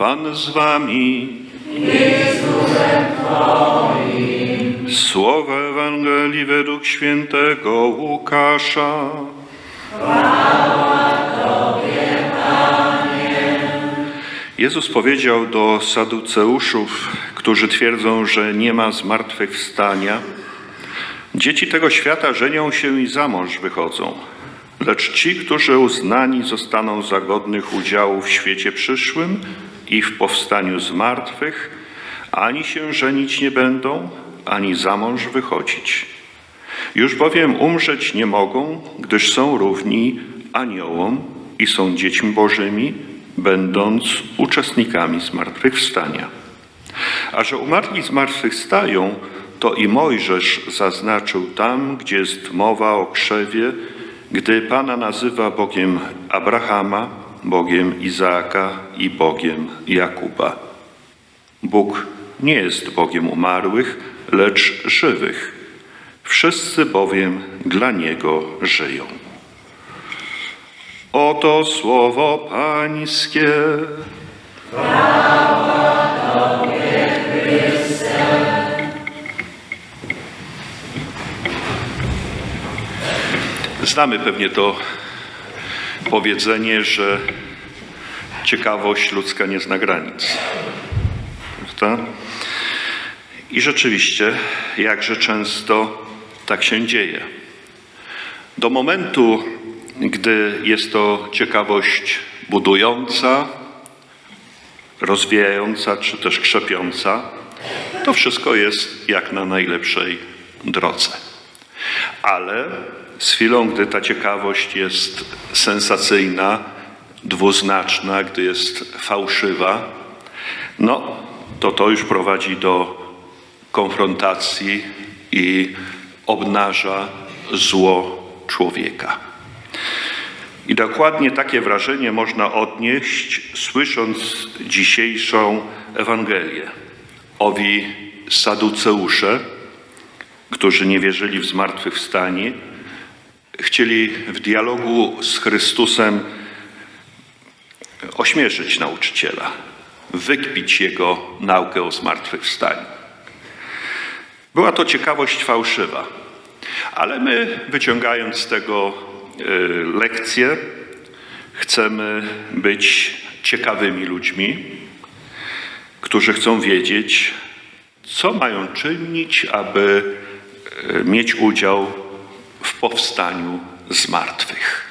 Pan z wami. Słowa Ewangelii według świętego Łukasza. Jezus powiedział do saduceuszów, którzy twierdzą, że nie ma zmartwychwstania: Dzieci tego świata żenią się i za mąż wychodzą, lecz ci, którzy uznani zostaną za godnych udziału w świecie przyszłym i w powstaniu z martwych, ani się żenić nie będą, ani za mąż wychodzić. Już bowiem umrzeć nie mogą, gdyż są równi aniołom i są dziećmi bożymi, będąc uczestnikami zmartwychwstania. A że umarli zmartwychwstają, to i Mojżesz zaznaczył tam, gdzie jest mowa o krzewie, gdy Pana nazywa Bogiem Abrahama, Bogiem Izaaka i Bogiem Jakuba. Bóg nie jest Bogiem umarłych, lecz żywych. Wszyscy bowiem dla Niego żyją. Oto słowo Pańskie. Znamy pewnie to powiedzenie, że ciekawość ludzka nie zna granic. Prawda? I rzeczywiście, jakże często tak się dzieje. Do momentu, gdy jest to ciekawość budująca, rozwijająca czy też krzepiąca, to wszystko jest jak na najlepszej drodze. Ale z chwilą, gdy ta ciekawość jest sensacyjna, dwuznaczna, gdy jest fałszywa, no to to już prowadzi do konfrontacji i obnaża zło człowieka. I dokładnie takie wrażenie można odnieść, słysząc dzisiejszą Ewangelię. Owi saduceusze, którzy nie wierzyli w zmartwychwstanie, chcieli w dialogu z Chrystusem ośmieszyć nauczyciela, wykpić jego naukę o zmartwychwstaniu. Była to ciekawość fałszywa, ale my, wyciągając z tego y, lekcje, chcemy być ciekawymi ludźmi, którzy chcą wiedzieć, co mają czynić, aby mieć udział w powstaniu z martwych.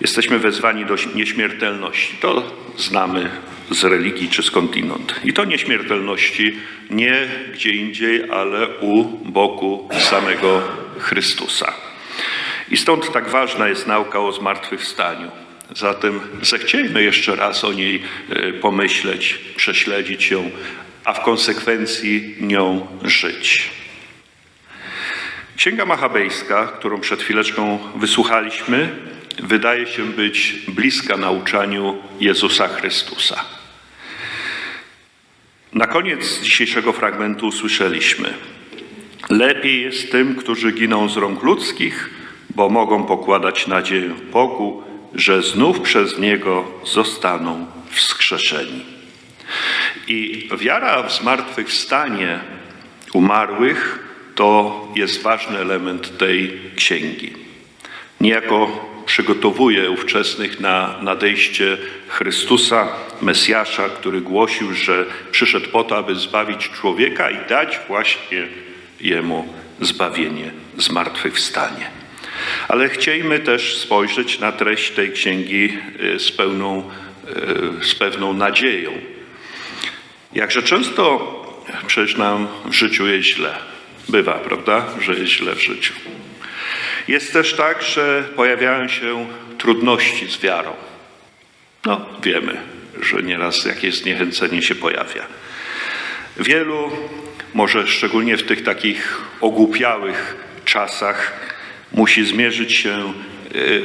Jesteśmy wezwani do nieśmiertelności. To znamy z religii czy skądinąd. I to nieśmiertelności nie gdzie indziej, ale u boku samego Chrystusa. I stąd tak ważna jest nauka o zmartwychwstaniu. Zatem zechciejmy jeszcze raz o niej e, pomyśleć, prześledzić ją, a w konsekwencji nią żyć. Księga Machabejska, którą przed chwileczką wysłuchaliśmy, wydaje się być bliska nauczaniu Jezusa Chrystusa. Na koniec dzisiejszego fragmentu usłyszeliśmy: Lepiej jest tym, którzy giną z rąk ludzkich, bo mogą pokładać nadzieję w Bogu, że znów przez Niego zostaną wskrzeszeni. I wiara w zmartwychwstanie umarłych to jest ważny element tej księgi. Niejako przygotowuje ówczesnych na nadejście Chrystusa, Mesjasza, który głosił, że przyszedł po to, aby zbawić człowieka i dać właśnie Jemu zbawienie, zmartwychwstanie. Ale chciejmy też spojrzeć na treść tej księgi y, z, pełną, y, z pewną nadzieją. Jakże często przecież nam w życiu jest źle. Bywa, prawda, że jest źle w życiu. Jest też tak, że pojawiają się trudności z wiarą. No, wiemy, że nieraz jakieś zniechęcenie się pojawia. Wielu, może szczególnie w tych takich ogłupiałych czasach, musi zmierzyć się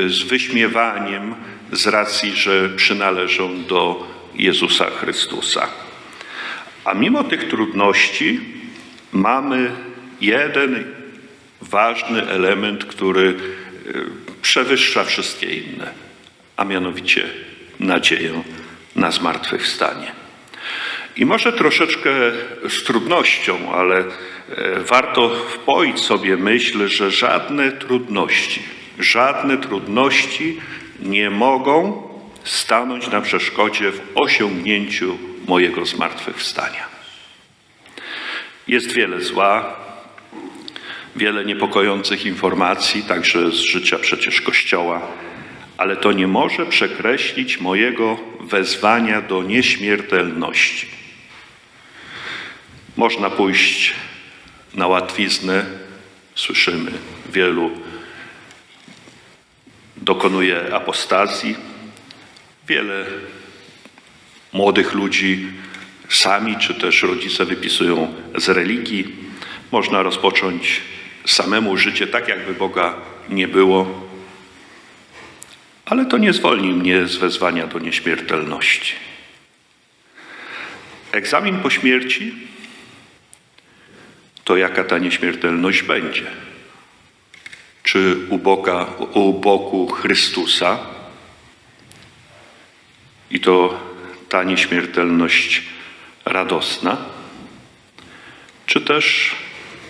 e, z wyśmiewaniem z racji, że przynależą do Jezusa Chrystusa. A mimo tych trudności mamy jeden ważny element, który e, przewyższa wszystkie inne, a mianowicie nadzieję na zmartwychwstanie. I może troszeczkę z trudnością, ale e, warto wpoić sobie myśl, że żadne trudności, żadne trudności nie mogą stanąć na przeszkodzie w osiągnięciu mojego zmartwychwstania. Jest wiele zła, wiele niepokojących informacji, także z życia przecież Kościoła, ale to nie może przekreślić mojego wezwania do nieśmiertelności. Można pójść na łatwiznę, słyszymy, wielu dokonuje apostazji, wiele młodych ludzi sami czy też rodzice wypisują z religii. Można rozpocząć samemu życie tak, jakby Boga nie było, ale to nie zwolni mnie z wezwania do nieśmiertelności. Egzamin po śmierci to jaka ta nieśmiertelność będzie. Czy u, Boga, u boku Chrystusa i to ta nieśmiertelność radosna, czy też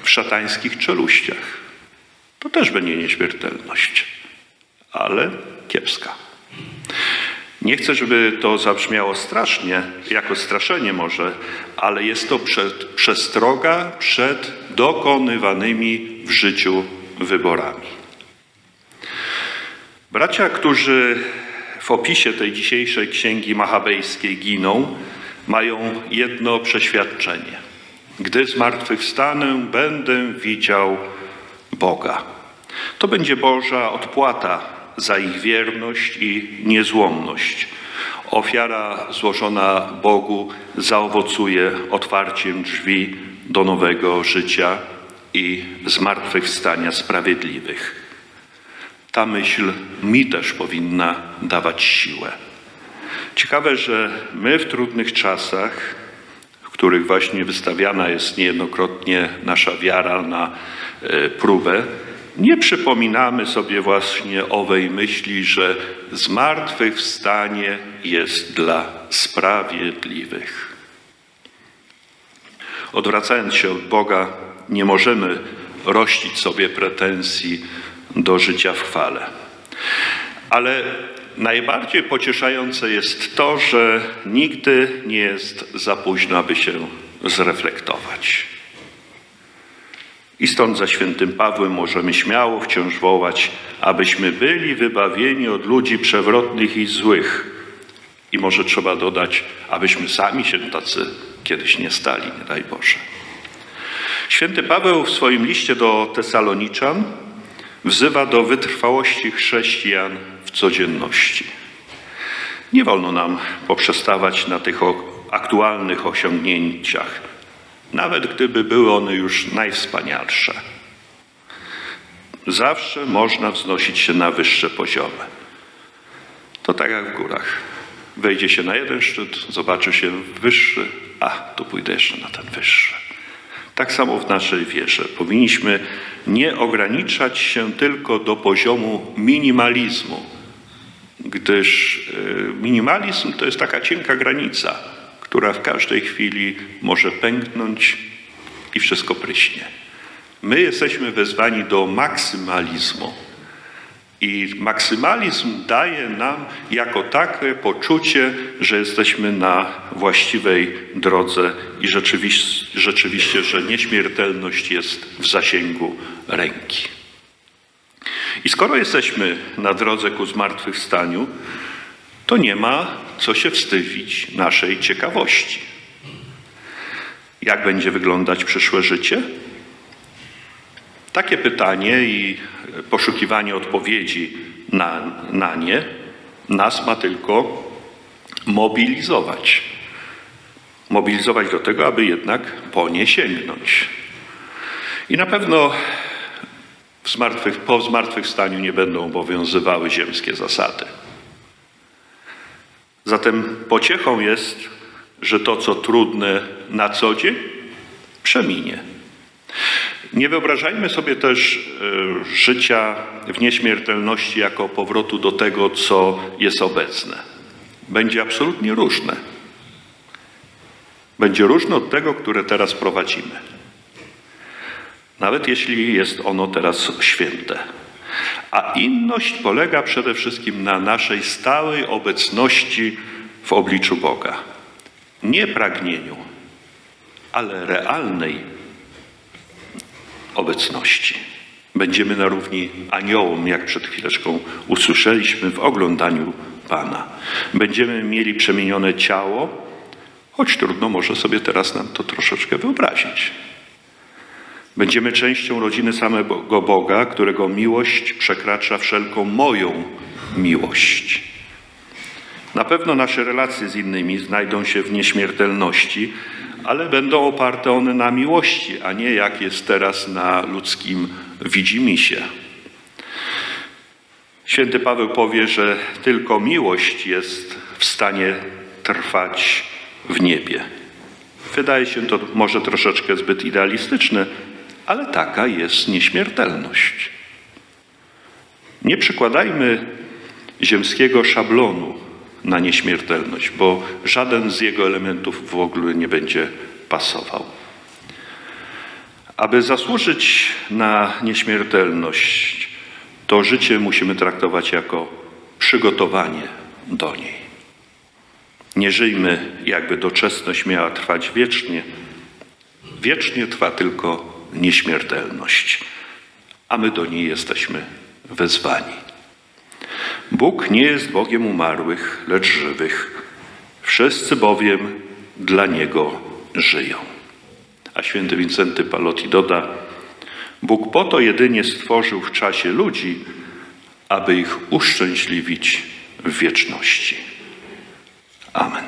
w szatańskich czeluściach. To też będzie nieśmiertelność, ale kiepska. Nie chcę, żeby to zabrzmiało strasznie, jako straszenie może, ale jest to przed, przestroga przed dokonywanymi w życiu wyborami. Bracia, którzy w opisie tej dzisiejszej księgi machabejskiej giną, mają jedno przeświadczenie. Gdy zmartwychwstanę, będę widział Boga. To będzie Boża odpłata za ich wierność i niezłomność. Ofiara złożona Bogu zaowocuje otwarciem drzwi do nowego życia i zmartwychwstania sprawiedliwych. Ta myśl mi też powinna dawać siłę. Ciekawe, że my w trudnych czasach, których właśnie wystawiana jest niejednokrotnie nasza wiara na e, próbę, nie przypominamy sobie właśnie owej myśli, że zmartwychwstanie jest dla sprawiedliwych. Odwracając się od Boga, nie możemy rościć sobie pretensji do życia w chwale. Ale najbardziej pocieszające jest to, że nigdy nie jest za późno, aby się zreflektować. I stąd za świętym Pawłem możemy śmiało wciąż wołać, abyśmy byli wybawieni od ludzi przewrotnych i złych. I może trzeba dodać, abyśmy sami się tacy kiedyś nie stali, nie daj Boże. Święty Paweł w swoim liście do Tesaloniczan wzywa do wytrwałości chrześcijan w codzienności. Nie wolno nam poprzestawać na tych aktualnych osiągnięciach, nawet gdyby były one już najwspanialsze. Zawsze można wznosić się na wyższe poziomy. To tak jak w górach. Wejdzie się na jeden szczyt, zobaczy się wyższy, a tu pójdę jeszcze na ten wyższy. Tak samo w naszej wierze. Powinniśmy nie ograniczać się tylko do poziomu minimalizmu, gdyż e, minimalizm to jest taka cienka granica, która w każdej chwili może pęknąć i wszystko pryśnie. My jesteśmy wezwani do maksymalizmu. I maksymalizm daje nam jako takie poczucie, że jesteśmy na właściwej drodze i rzeczywiście, rzeczywiście, że nieśmiertelność jest w zasięgu ręki. I skoro jesteśmy na drodze ku zmartwychwstaniu, to nie ma co się wstydzić naszej ciekawości. Jak będzie wyglądać przyszłe życie? Takie pytanie i poszukiwanie odpowiedzi na, na nie nas ma tylko mobilizować. Mobilizować do tego, aby jednak po nie sięgnąć. I na pewno w zmartwych, po zmartwychwstaniu nie będą obowiązywały ziemskie zasady. Zatem pociechą jest, że to, co trudne na co dzień, przeminie. Nie wyobrażajmy sobie też e, życia w nieśmiertelności jako powrotu do tego, co jest obecne. będzie absolutnie różne. Będzie różne od tego, które teraz prowadzimy. Nawet jeśli jest ono teraz święte. A inność polega przede wszystkim na naszej stałej obecności w obliczu Boga. Nie pragnieniu, ale realnej obecności. Będziemy na równi aniołom, jak przed chwileczką usłyszeliśmy w oglądaniu Pana. Będziemy mieli przemienione ciało, choć trudno może sobie teraz nam to troszeczkę wyobrazić. Będziemy częścią rodziny samego Boga, którego miłość przekracza wszelką moją miłość. Na pewno nasze relacje z innymi znajdą się w nieśmiertelności, ale będą oparte one na miłości, a nie jak jest teraz na ludzkim widzimisię. Święty Paweł powie, że tylko miłość jest w stanie trwać w niebie. Wydaje się to może troszeczkę zbyt idealistyczne, ale taka jest nieśmiertelność. Nie przykładajmy ziemskiego szablonu na nieśmiertelność, bo żaden z jego elementów w ogóle nie będzie pasował. Aby zasłużyć na nieśmiertelność, to życie musimy traktować jako przygotowanie do niej. Nie żyjmy, jakby doczesność miała trwać wiecznie. Wiecznie trwa tylko nieśmiertelność, a my do niej jesteśmy wezwani. Bóg nie jest Bogiem umarłych, lecz żywych. Wszyscy bowiem dla Niego żyją. A święty Wincenty Palotti doda, Bóg po to jedynie stworzył w czasie ludzi, aby ich uszczęśliwić w wieczności. Amen.